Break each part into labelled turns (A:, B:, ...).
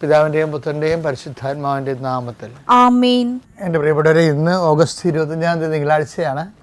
A: പിതാവിന്റെയും പുത്രന്റെയും പരിശുദ്ധാത്മാവിന്റെയും നാമത്തിൽ.
B: ആമീൻ.
A: എന്റെ പ്രിയപ്പെട്ടവരെ ഇന്ന് ഓഗസ്റ്റ് ഇരുപത്തഞ്ചാം തീയതി തിങ്കളാഴ്ചയാണ്.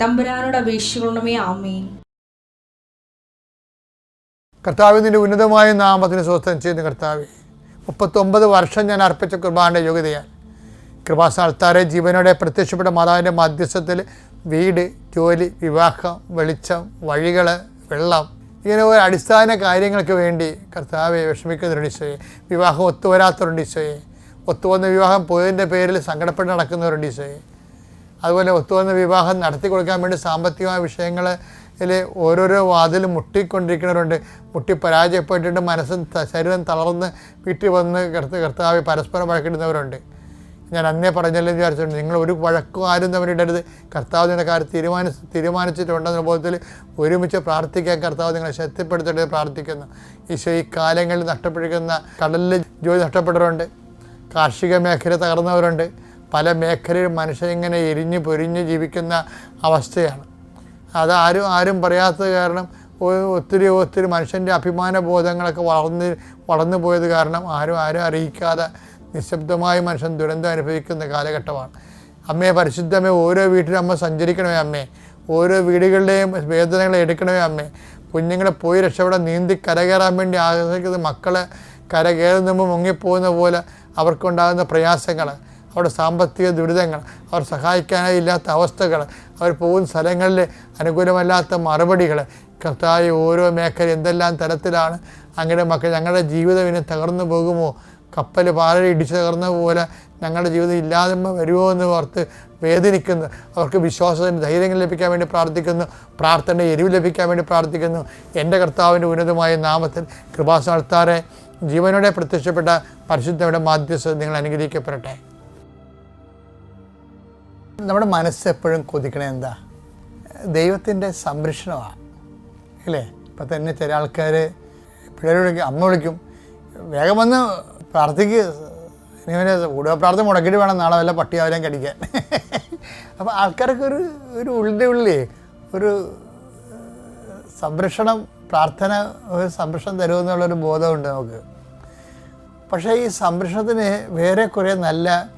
C: തമ്പുരാനോട് അപേക്ഷിക്കണമേ ആമേൻ.
A: കർത്താവിന്റെ ഉന്നതമായ നാമത്തിന് സ്വസ്ഥം ചെയ്യുന്ന കർത്താവ്. മുപ്പത്തൊമ്പത് വർഷം ഞാൻ അർപ്പിച്ച കുർബാന്റെ യോഗ്യതയാൽ കൃപാസ്ഥാനത്താരെ ജീവനോടെ പ്രത്യക്ഷപ്പെട്ട മാതാവിന്റെ മധ്യസ്ഥത്തിൽ വീട് ജോലി വിവാഹം വെളിച്ചം വഴികൾ വെള്ളം ഇങ്ങനെ ഒരു അടിസ്ഥാന കാര്യങ്ങൾക്ക് വേണ്ടി കർത്താവെ വിഷമിക്കുന്നവരുണ്ട് ഈശോയെ വിവാഹം ഒത്തുവരാത്തവരുണ്ട് ഈശോയെ ഒത്തുവന്ന വിവാഹം പോയതിന്റെ പേരിൽ സങ്കടപ്പെട്ട് നടക്കുന്നവരുണ്ട് ഈശോയെ അതുപോലെ ഒത്തുവന്ന വിവാഹം നടത്തി കൊടുക്കാൻ വേണ്ടി സാമ്പത്തികമായ വിഷയങ്ങളിൽ ഓരോരോ വാതിലും മുട്ടിക്കൊണ്ടിരിക്കുന്നവരുണ്ട്. മുട്ടി പരാജയപ്പെട്ടിട്ട് മനസ്സും ശരീരം തളർന്ന് വീട്ടിൽ വന്ന് കർത്ത കർത്താവ് പരസ്പരം വഴക്കിടുന്നവരുണ്ട്. ഞാൻ അന്നേ പറഞ്ഞല്ലേ വിചാരിച്ചിട്ടുണ്ട്. നിങ്ങൾ ഒരു വഴക്കും ആരും തമ്മിലിടരുത് കർത്താവ് നിങ്ങളുടെ കാര്യം തീരുമാനി തീരുമാനിച്ചിട്ടുണ്ടെന്ന ബോധത്തിൽ ഒരുമിച്ച് പ്രാർത്ഥിക്കാൻ കർത്താവ് നിങ്ങളെ ശക്തിപ്പെടുത്തേണ്ടത് പ്രാർത്ഥിക്കുന്നു. ഈശോ ഈ കാലങ്ങളിൽ നഷ്ടപ്പെട്ടിരിക്കുന്ന കടലിൽ ജോലി നഷ്ടപ്പെട്ടവരുണ്ട്. കാർഷിക മേഖല തകർന്നവരുണ്ട്. പല മേഖലയിൽ മനുഷ്യരിങ്ങനെ എരിഞ്ഞ് പൊരിഞ്ഞ് ജീവിക്കുന്ന അവസ്ഥയാണ്. അത് ആരും ആരും പറയാത്തത് കാരണം ഒത്തിരി ഒത്തിരി മനുഷ്യന്റെ അഭിമാന ബോധങ്ങളൊക്കെ വളർന്ന് വളർന്നു പോയത് കാരണം ആരും ആരും അറിയിക്കാതെ നിശബ്ദമായി മനുഷ്യൻ ദുരന്തം അനുഭവിക്കുന്ന കാലഘട്ടമാണ്. അമ്മയെ പരിശുദ്ധമേ ഓരോ വീട്ടിലും അമ്മ സഞ്ചരിക്കണമേ അമ്മേ. ഓരോ വീടുകളുടെയും വേദനകളെ എടുക്കണമേ അമ്മേ. കുഞ്ഞുങ്ങളെ പോയി രക്ഷപ്പെടാൻ നീന്തി കരകയറാൻ വേണ്ടി ആഗ്രഹിക്കുന്ന മക്കളെ കരകയറുന്ന മുമ്പ് മുങ്ങിപ്പോകുന്ന പോലെ അവർക്കുണ്ടാകുന്ന പ്രയാസങ്ങൾ അവരുടെ സാമ്പത്തിക ദുരിതങ്ങൾ അവർ സഹായിക്കാനായി ഇല്ലാത്ത അവസ്ഥകൾ അവർ പോകുന്ന സ്ഥലങ്ങളിൽ അനുകൂലമല്ലാത്ത മറുപടികൾ. കർത്താവ് ഓരോ മേഖല എന്തെല്ലാം തരത്തിലാണ്? അങ്ങനെ മക്കൾ ഞങ്ങളുടെ ജീവിതം ഇനി തകർന്നു പോകുമോ? കപ്പൽ പാലടി ഇടിച്ച് തകർന്ന പോലെ ഞങ്ങളുടെ ജീവിതം ഇല്ലാതെ വരുമോ എന്ന് ഓർത്ത് വേദനിക്കുന്നു. അവർക്ക് വിശ്വാസത്തിന് ധൈര്യം ലഭിക്കാൻ വേണ്ടി പ്രാർത്ഥിക്കുന്നു. പ്രാർത്ഥന എരിവ് ലഭിക്കാൻ വേണ്ടി പ്രാർത്ഥിക്കുന്നു. എന്റെ കർത്താവിന്റെ ഉന്നതമായ നാമത്തിൽ കൃപാസ നടത്താറെ ജീവനോടെ പ്രത്യക്ഷപ്പെട്ട പരിശുദ്ധയുടെ മാധ്യസ്ഥ നിങ്ങൾ അനുഗ്രഹിക്കപ്പെടട്ടെ. നമ്മുടെ മനസ്സ് എപ്പോഴും കൊതിക്കണേ എന്താ? ദൈവത്തിന്റെ സംരക്ഷണമാണ്. അല്ലേ? ഇപ്പം തന്നെ ചില ആൾക്കാർ പിള്ളേർ വിളിക്കും അമ്മ വിളിക്കും വേഗം വന്ന് പ്രാർത്ഥിക്ക്. ഇങ്ങനെ കൂടുതൽ പ്രാർത്ഥന മുടക്കിയിട്ട് വേണം നാളെ വല്ല പട്ടി അവരെയും കടിക്കാൻ. അപ്പോൾ ആൾക്കാർക്ക് ഒരു ഒരു ഉള്ളിന്റെ ഉള്ളിൽ ഒരു സംരക്ഷണം പ്രാർത്ഥന ഒരു സംരക്ഷണം തരുമെന്നുള്ളൊരു ബോധമുണ്ട് നമുക്ക്. പക്ഷേ ഈ സംരക്ഷണത്തിന് വേറെ കുറേ നല്ല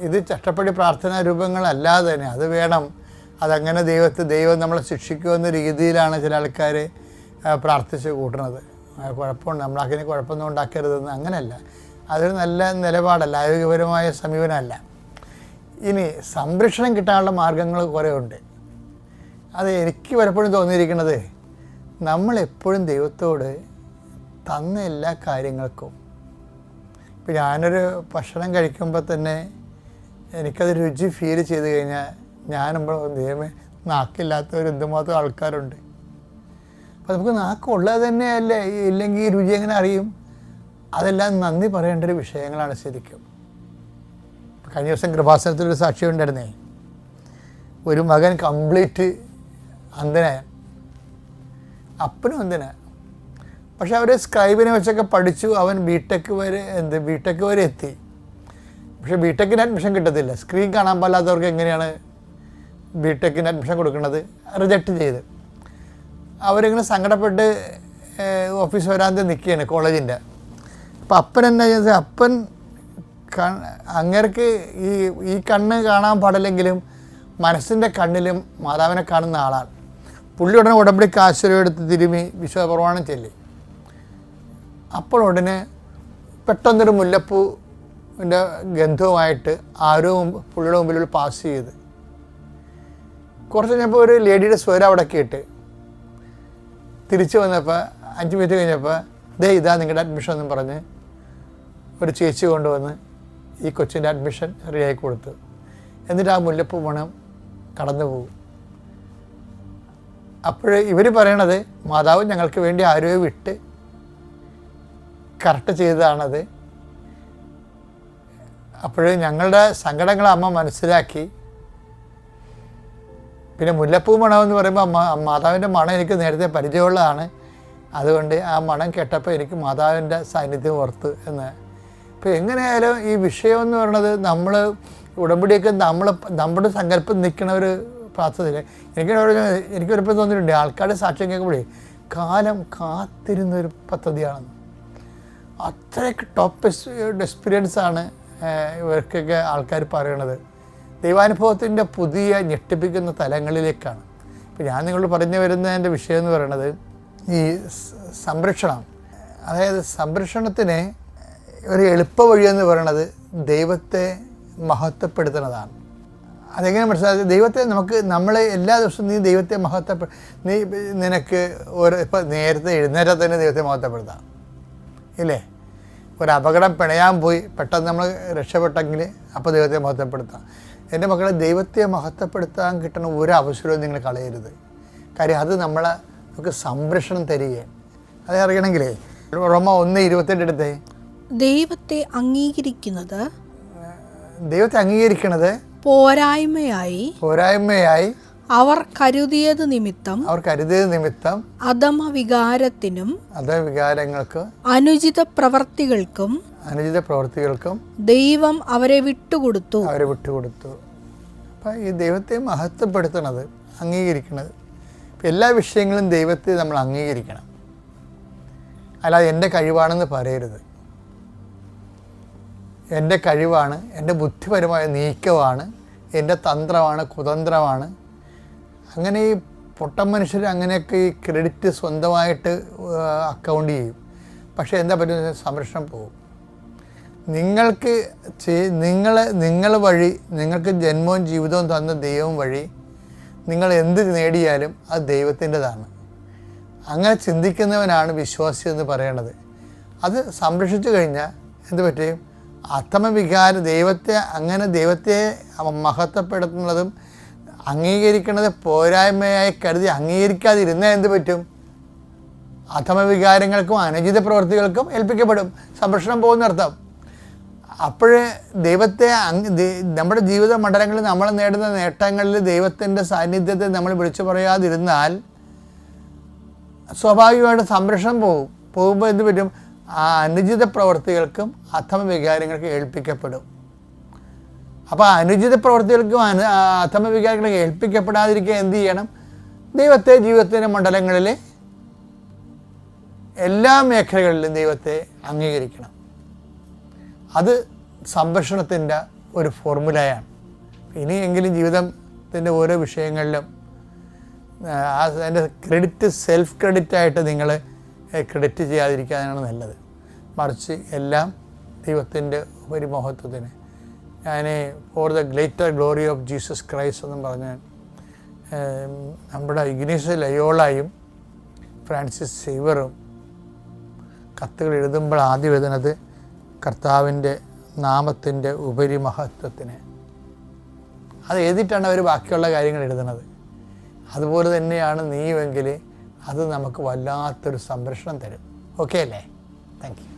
A: ഇത് ചട്ടപ്പടി പ്രാർത്ഥനാ രൂപങ്ങളല്ലാതെ തന്നെ. അത് വേണം. അതങ്ങനെ ദൈവത്തെ ദൈവം നമ്മളെ ശിക്ഷിക്കുമെന്ന രീതിയിലാണ് ചില ആൾക്കാർ പ്രാർത്ഥിച്ച് കൂട്ടുന്നത് ആ, കുഴപ്പമുണ്ട്. നമ്മളങ്ങനെ കുഴപ്പമൊന്നും ഉണ്ടാക്കരുതെന്ന് അങ്ങനെയല്ല അതൊരു നല്ല നിലപാടല്ല. ആരോഗ്യപരമായ സമീപനമല്ല. ഇനി സംരക്ഷണം കിട്ടാനുള്ള മാർഗങ്ങൾ കുറേ ഉണ്ട് അത് എനിക്ക് പലപ്പോഴും തോന്നിയിരിക്കുന്നത് നമ്മളെപ്പോഴും ദൈവത്തോട് തന്ന എല്ലാ കാര്യങ്ങൾക്കും ഇപ്പം ഞാനൊരു ഭക്ഷണം കഴിക്കുമ്പോൾ തന്നെ എനിക്കത് രുചി ഫീൽ ചെയ്ത് കഴിഞ്ഞാൽ ഞാനുമ്പോൾ ദൈവമേ നാക്കില്ലാത്തവർ എന്തുമാത്രം ആൾക്കാരുണ്ട്. അപ്പം നമുക്ക് നാക്കുള്ളത് തന്നെയല്ലേ? ഇല്ലെങ്കിൽ ഈ രുചി എങ്ങനെ അറിയും? അതെല്ലാം നന്ദി പറയേണ്ട ഒരു വിഷയങ്ങളാണ് ശരിക്കും. കഴിഞ്ഞ ദിവസം കൃപാസനത്തിലൊരു സാക്ഷി ഉണ്ടായിരുന്നേ. ഒരു മകൻ കംപ്ലീറ്റ് അന്ധനായ അപ്പനും അന്ധനാ. പക്ഷെ അവർ സ്ക്രൈബിനെ വെച്ചൊക്കെ പഠിച്ചു. അവൻ ബി ടെക് വരെ എന്ത് ബി ടെക് വരെ എത്തി. പക്ഷേ ബി ടെക്കിന് അഡ്മിഷൻ കിട്ടത്തില്ല. സ്ക്രീൻ കാണാൻ പാടില്ലാത്തവർക്ക് എങ്ങനെയാണ് ബി ടെക്കിന് അഡ്മിഷൻ കൊടുക്കുന്നത്? റിജക്റ്റ് ചെയ്ത്. അവരിങ്ങനെ സങ്കടപ്പെട്ട് ഓഫീസ് വരാതെ നിൽക്കുകയാണ് കോളേജിന്റെ. അപ്പം അപ്പൻ എന്നാ ചെയ്യുന്നത്? അപ്പൻ അങ്ങേർക്ക് ഈ ഈ കണ്ണ് കാണാൻ പാടില്ലെങ്കിലും മനസ്സിന്റെ കണ്ണിലും മാതാവിനെ കാണുന്ന ആളാണ്. പുള്ളി ഉടനെ ഉടമ്പടി കാശ്വരം എടുത്ത് തിരുമി വിശ്വപ്രമാണം ചെല്ലി. അപ്പോൾ ഉടനെ പെട്ടെന്നൊരു മുല്ലപ്പൂവിന്റെ ഗന്ധവുമായിട്ട് ആരോ പുള്ളിയുടെ മുമ്പിൽ പാസ് ചെയ്ത്. കുറച്ച് കഴിഞ്ഞപ്പോൾ ഒരു ലേഡിയുടെ സ്വരം അവിടെ കേട്ട്. തിരിച്ചു വന്നപ്പോൾ അഞ്ച് മിനിറ്റ് കഴിഞ്ഞപ്പോൾ ദേ ഇതാ നിങ്ങളുടെ അഡ്മിഷൻ എന്നും പറഞ്ഞ് ഒരു ചേച്ചി കൊണ്ടുവന്ന് ഈ കൊച്ചിന്റെ അഡ്മിഷൻ റെഡിയായി കൊടുത്തു. എന്നിട്ട് ആ മുല്ലപ്പൂ മണം കടന്നു പോകും. അപ്പോൾ ഇവർ പറയണത് മാതാവ് ഞങ്ങൾക്ക് വേണ്ടി ആരോ വിട്ട് കറക്റ്റ് ചെയ്തതാണത്. അപ്പോഴും ഞങ്ങളുടെ സങ്കടങ്ങൾ അമ്മ മനസ്സിലാക്കി. പിന്നെ മുല്ലപ്പൂ മണം എന്ന് പറയുമ്പോൾ അമ്മ മാതാവിന്റെ മണം എനിക്ക് നേരത്തെ പരിചയമുള്ളതാണ്. അതുകൊണ്ട് ആ മണം കേട്ടപ്പോൾ എനിക്ക് മാതാവിന്റെ സാന്നിധ്യം ഓർത്തു എന്ന്. ഇപ്പോൾ എങ്ങനെയായാലും ഈ വിഷയം എന്ന് പറയുന്നത് നമ്മൾ ഉടമ്പടിയൊക്കെ നമ്മൾ നമ്മുടെ സങ്കല്പം നിൽക്കുന്ന ഒരു പ്രാർത്ഥനയില്ല എനിക്ക് എനിക്ക് തോന്നിയിട്ടുണ്ട് ആൾക്കാരുടെ സാക്ഷ്യം കേൾക്കുമ്പോഴേ കാലം കാത്തിരുന്നൊരു പദ്ധതിയാണെന്ന്. അത്രയ്ക്ക് ടോപ്പ് എക്സ്പീരിയൻസ് ആണ് ഇവർക്കൊക്കെ ആൾക്കാർ പറയണത്. ദൈവാനുഭവത്തിന്റെ പുതിയ ഞെട്ടിപ്പിക്കുന്ന തലങ്ങളിലേക്കാണ്. ഇപ്പം ഞാൻ നിങ്ങളോട് പറഞ്ഞു വരുന്നതിന്റെ വിഷയം എന്ന് പറയുന്നത് ഈ സംരക്ഷണം. അതായത് സംരക്ഷണത്തിന് ഒരു എളുപ്പ വഴിയെന്ന് പറയണത് ദൈവത്തെ മഹത്വപ്പെടുത്തുന്നതാണ്. അതെങ്ങനെ മനസ്സിലാക്കി ദൈവത്തെ നമുക്ക് നമ്മൾ എല്ലാ ദിവസവും നീ ദൈവത്തെ മഹത്വപ്പെ നീ നിനക്ക് ഒരു ഇപ്പം നേരത്തെ എഴുന്നേറ്റാൽ തന്നെ ദൈവത്തെ മഹത്വപ്പെടുത്താം. ഇല്ലേ? ഒരു അപകടം പിണയാൻ പോയി പെട്ടെന്ന് നമ്മൾ രക്ഷപ്പെട്ടെങ്കിൽ അപ്പോൾ ദൈവത്തെ മഹത്വപ്പെടുത്താം. എന്റെ മക്കളെ ദൈവത്തെ മഹത്വപ്പെടുത്താൻ കിട്ടുന്ന ഒരു അവസരവും നിങ്ങൾ കളയരുത്. കാര്യം അത് നമ്മളെ നമുക്ക് സംരക്ഷണം തരികയാണ്. അത് അറിയണമെങ്കിലേ റോമ ഒന്ന് ഇരുപത്തെട്ട് എടുത്തേ.
D: ദൈവത്തെ അംഗീകരിക്കുന്നത്
A: ദൈവത്തെ അംഗീകരിക്കണത്
D: പോരായ്മയായി
A: പോരായ്മയായി
D: അവർ കരുതിയത് നിമിത്തം
A: അവർ കരുതിയത് നിമിത്തം
D: അധമ വികാരത്തിനും
A: അത് വികാരങ്ങൾക്ക്
D: അനുചിത പ്രവർത്തികൾക്കും
A: അനുചിത പ്രവർത്തികൾക്കും
D: ദൈവം അവരെ വിട്ടുകൊടുത്തു.
A: അവരെ വിട്ടുകൊടുത്തു. അപ്പം ഈ ദൈവത്തെ മഹത്വപ്പെടുത്തണത് അംഗീകരിക്കണത്. എല്ലാ വിഷയങ്ങളും ദൈവത്തെ നമ്മൾ അംഗീകരിക്കണം. അല്ലാതെ എന്റെ കഴിവാണെന്ന് പറയരുത്. എന്റെ കഴിവാണ് എന്റെ ബുദ്ധിപരമായ നീക്കമാണ് എന്റെ തന്ത്രമാണ് കുതന്ത്രമാണ് അങ്ങനെ ഈ പൊട്ട മനുഷ്യർ അങ്ങനെയൊക്കെ ഈ ക്രെഡിറ്റ് സ്വന്തമായിട്ട് അക്കൗണ്ട് ചെയ്യും. പക്ഷേ എന്താ പറ്റുന്ന സംരക്ഷണം പോകും. നിങ്ങൾക്ക് നിങ്ങൾ നിങ്ങൾ വഴി നിങ്ങൾക്ക് ജന്മവും ജീവിതവും തന്ന ദൈവം വഴി നിങ്ങൾ എന്ത് നേടിയാലും അത് ദൈവത്തിന്റെതാണ്. അങ്ങനെ ചിന്തിക്കുന്നവനാണ് വിശ്വാസി എന്ന് പറയണത് അത് സംരക്ഷിച്ചു കഴിഞ്ഞാൽ എന്ത് പറ്റും? അത്തമവികാരം ദൈവത്തെ അങ്ങനെ ദൈവത്തെ മഹത്വപ്പെടുത്തുന്നതും അംഗീകരിക്കുന്നത് പോരായ്മയായി കരുതി അംഗീകരിക്കാതിരുന്നാൽ എന്ത് പറ്റും? അധമവികാരങ്ങൾക്കും അനുചിത പ്രവൃത്തികൾക്കും ഏൽപ്പിക്കപ്പെടും. സംരക്ഷണം പോകുന്നർത്ഥം. അപ്പോഴേ ദൈവത്തെ നമ്മുടെ ജീവിത മണ്ഡലങ്ങളിൽ നമ്മൾ നേടുന്ന നേട്ടങ്ങളിൽ ദൈവത്തിന്റെ സാന്നിധ്യത്തെ നമ്മൾ വിളിച്ചു പറയാതിരുന്നാൽ സ്വാഭാവികമായിട്ട് സംരക്ഷണം പോകും. പോകുമ്പോൾ എന്ത് പറ്റും? ആ അനുചിത പ്രവൃത്തികൾക്കും അധമ വികാരങ്ങൾക്കും ഏൽപ്പിക്കപ്പെടും. അപ്പോൾ അനുചിത പ്രവൃത്തികൾക്കും അനു അധമവികാരങ്ങളും അധമ ഏൽപ്പിക്കപ്പെടാതിരിക്കുക എന്ത് ചെയ്യണം? ദൈവത്തെ ജീവിതത്തിന്റെ മണ്ഡലങ്ങളിൽ എല്ലാ മേഖലകളിലും ദൈവത്തെ അംഗീകരിക്കണം. അത് സംരക്ഷണത്തിന്റെ ഒരു ഫോർമുലയാണ്. ഇനിയെങ്കിലും ജീവിതത്തിന്റെ ഓരോ വിഷയങ്ങളിലും അതിന്റെ ക്രെഡിറ്റ് സെൽഫ് ക്രെഡിറ്റായിട്ട് നിങ്ങൾ ക്രെഡിറ്റ് ചെയ്യാതിരിക്കാനാണ് നല്ലത്. മറിച്ച് എല്ലാം ദൈവത്തിന്റെ ഒരു മഹത്വത്തിന് ഞാൻ for the greater glory of Jesus Christ എന്നും പറഞ്ഞ് നമ്മുടെ ഇഗ്നീസ് ലയോളായും ഫ്രാൻസിസ് സീവറും കത്തുകൾ എഴുതുമ്പോൾ ആദ്യം എഴുതുന്നത് കർത്താവിന്റെ നാമത്തിന്റെ ഉപരിമഹത്വത്തിന്. അത് എഴുതിയിട്ടാണ് അവർ ബാക്കിയുള്ള കാര്യങ്ങൾ എഴുതുന്നത്. അതുപോലെ തന്നെയാണ് നീയുമെങ്കിൽ അത് നമുക്ക് വല്ലാത്തൊരു സംരക്ഷണം തരും. ഓക്കെ അല്ലേ? Thank you